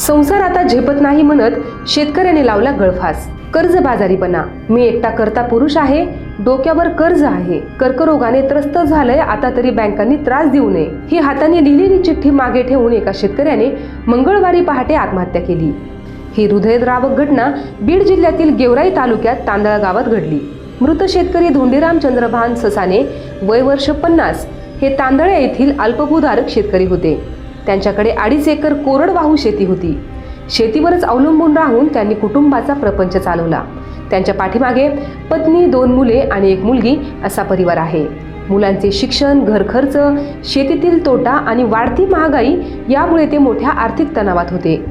संसार आता झेपत नाही म्हणत शेतकऱ्याने लावला गळफास. कर्जबाजारीपणा. मी एकटा करता पुरुष आहे डोक्यावर कर्ज आहे. कर्करोगाने त्रस्त झालंय आता तरी बँकांनी त्रास देऊ नये. ही हाताने लिहिलेली चिठ्ठी मागे ठेवून एका शेतकऱ्याने मंगळवारी पहाटे आत्महत्या केली. ही हृदयद्रावक घटना बीड जिल्ह्यातील गेवराई तालुक्यात तांदळा गावात घडली. मृत शेतकरी धोंडीराम चंद्रभान ससाने वय वर्ष पन्नास. हे तांदळ्या येथील अल्पभूधारक शेतकरी होते. त्यांच्याकडे अडीच एकर कोरडवाहू शेती होती. शेतीवरच अवलंबून राहून त्यांनी कुटुंबाचा प्रपंच चालवला. त्यांच्या पाठीमागे पत्नी दोन मुले आणि एक मुलगी असा परिवार आहे. मुलांचे शिक्षण घरखर्च शेतीतील तोटा आणि वाढती महागाई यामुळे ते मोठ्या आर्थिक तणावात होते.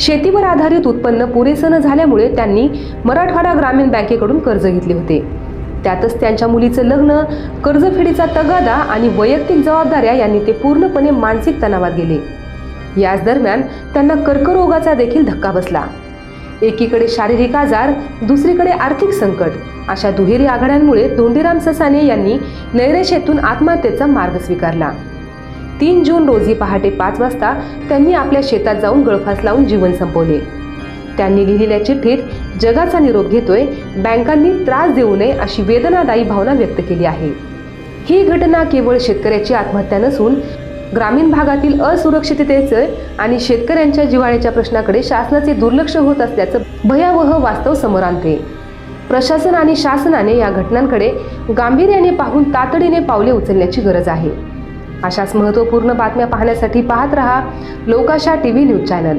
शेतीवर आधारित उत्पन्न पुरेसं न झाल्यामुळे त्यांनी मराठवाडा ग्रामीण बँकेकडून कर्ज घेतले होते. त्यातच त्यांच्या मुलीचं लग्न कर्जफेडीचा तगादा आणि वैयक्तिक जबाबदाऱ्या यांनी ते पूर्णपणे मानसिक तणावात गेले. याच दरम्यान त्यांना कर्करोगाचा देखील धक्का बसला. एकीकडे शारीरिक आजार दुसरीकडे आर्थिक संकट अशा दुहेरी आघाड्यांमुळे धोंडीराम ससाने यांनी नैरेशेतून आत्महत्येचा मार्ग स्वीकारला. तीन जून रोजी पहाटे पाच वाजता त्यांनी आपल्या शेतात जाऊन गळफास लावून जीवन संपवले. त्यांनी लिहिलेल्या चिठ्ठीत जगाचा निरोप घेतोय बँकांनी त्रास देऊ नये अशी वेदनादायी भावना व्यक्त केली आहे. ही घटना केवळ शेतकऱ्याची आत्महत्या नसून ग्रामीण भागातील असुरक्षिततेचे आणि शेतकऱ्यांच्या जिवाळ्याच्या प्रश्नाकडे शासनाचे दुर्लक्ष होत असल्याचं भयावह वास्तव समोर आणते. प्रशासन आणि शासनाने या घटनांकडे गांभीर्याने पाहून तातडीने पावले उचलण्याची गरज आहे. अशाच महत्त्वपूर्ण बातम्या पाहण्यासाठी पाहत रहा Lokasha T V news channel.